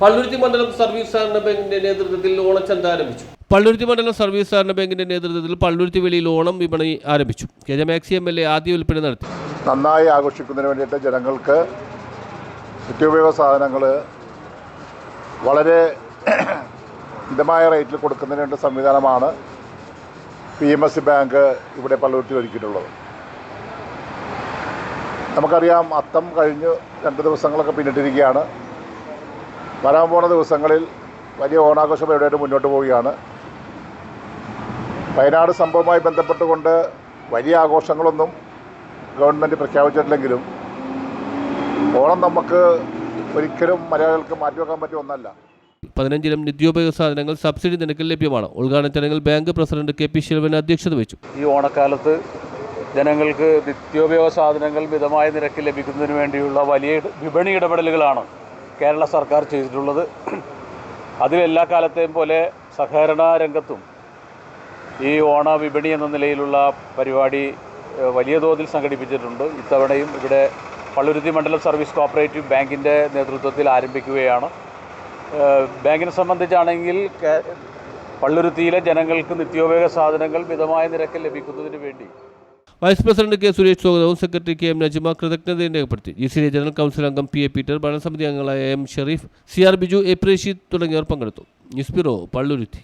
Palluruthy മണ്ഡലം service സഹകരണ ബാങ്കിന്റെ നേതൃത്വത്തിൽ ഓണച്ചന്ത ആരംഭിച്ചു. പള്ളുരുത്തി മണ്ഡലം സർവീസ് സഹകരണ ബാങ്കിന്റെ നേതൃത്വത്തിൽ പള്ളുരുത്തി വെളിയിൽ ഓണം വിപണി ആരംഭിച്ചു. K J Maxi M L A ആദ്യ വിൽപ്പന നടത്തി. നന്നായി ആഘോഷിക്കുന്നതിന് വേണ്ടിയിട്ട് ജനങ്ങൾക്ക് നിത്യോപയോഗ സാധനങ്ങൾ വളരെ മിതമായ റേറ്റിൽ കൊടുക്കുന്നതിന് വേണ്ട സംവിധാനമാണ് പി എം എസ് ബാങ്ക് ഇവിടെ പള്ളുരുത്തി ഒരുക്കിയിട്ടുള്ളത്. നമുക്കറിയാം അത്തം കഴിഞ്ഞ് രണ്ട് ദിവസങ്ങളൊക്കെ പിന്നിട്ടിരിക്കുകയാണ്. വരാൻ പോണ ദിവസങ്ങളിൽ വലിയ ഓണാഘോഷ പരിപാടിയായിട്ട് മുന്നോട്ട് പോവുകയാണ്. വയനാട് സംഭവവുമായി ബന്ധപ്പെട്ടുകൊണ്ട് വലിയ ആഘോഷങ്ങളൊന്നും ഗവൺമെന്റ് പ്രഖ്യാപിച്ചിട്ടില്ലെങ്കിലും ഓണം നമുക്ക് ഒരിക്കലും മലയാളികൾക്ക് മാറ്റിവെക്കാൻ പറ്റിയ ഒന്നല്ല. പതിനഞ്ചിലും നിത്യോപയോഗ സാധനങ്ങൾ സബ്സിഡി നിരക്കിൽ ലഭ്യമാണ്. ഉദ്ഘാടന ചടങ്ങിൽ bank president K P Sivan അധ്യക്ഷത വഹിച്ചു. ഈ ഓണക്കാലത്ത് ജനങ്ങൾക്ക് നിത്യോപയോഗ സാധനങ്ങൾ മിതമായ നിരക്കിൽ ലഭിക്കുന്നതിന് വേണ്ടിയുള്ള വലിയ വിപണി ഇടപെടലുകളാണ് കേരള സർക്കാർ ചെയ്തിട്ടുള്ളത്. അതിൽ എല്ലാ കാലത്തെയും പോലെ സഹകരണ രംഗത്തും ഈ ഓണ വിപണി എന്ന നിലയിലുള്ള പരിപാടി വലിയ തോതിൽ സംഘടിപ്പിച്ചിട്ടുണ്ട്. ഇത്തവണയും ഇവിടെ പള്ളുരുത്തി മണ്ഡലം സർവീസ് കോപ്പറേറ്റീവ് ബാങ്കിന്റെ നേതൃത്വത്തിൽ ആരംഭിക്കുകയാണ്. ബാങ്കിനെ സംബന്ധിച്ചാണെങ്കിൽ പള്ളുരുത്തിയിലെ ജനങ്ങൾക്ക് നിത്യോപയോഗ സാധനങ്ങൾ മിതമായ നിരക്കിൽ ലഭിക്കുന്നതിന് വേണ്ടി വൈസ് പ്രസിഡന്റ് കെ സുരേഷ് സ്വാഗതവും സെക്രട്ടറി കെ എം നജിമ കൃതജ്ഞതയും രേഖപ്പെടുത്തി. ജി സി ജനറൽ കൗൺസിൽ അംഗം പി എ പീറ്റർ ഭരണസമിതി അംഗങ്ങളായ M Sherif C R Biju A Preshid തുടങ്ങിയവർ പങ്കെടുത്തു. News bureau Palluruthy.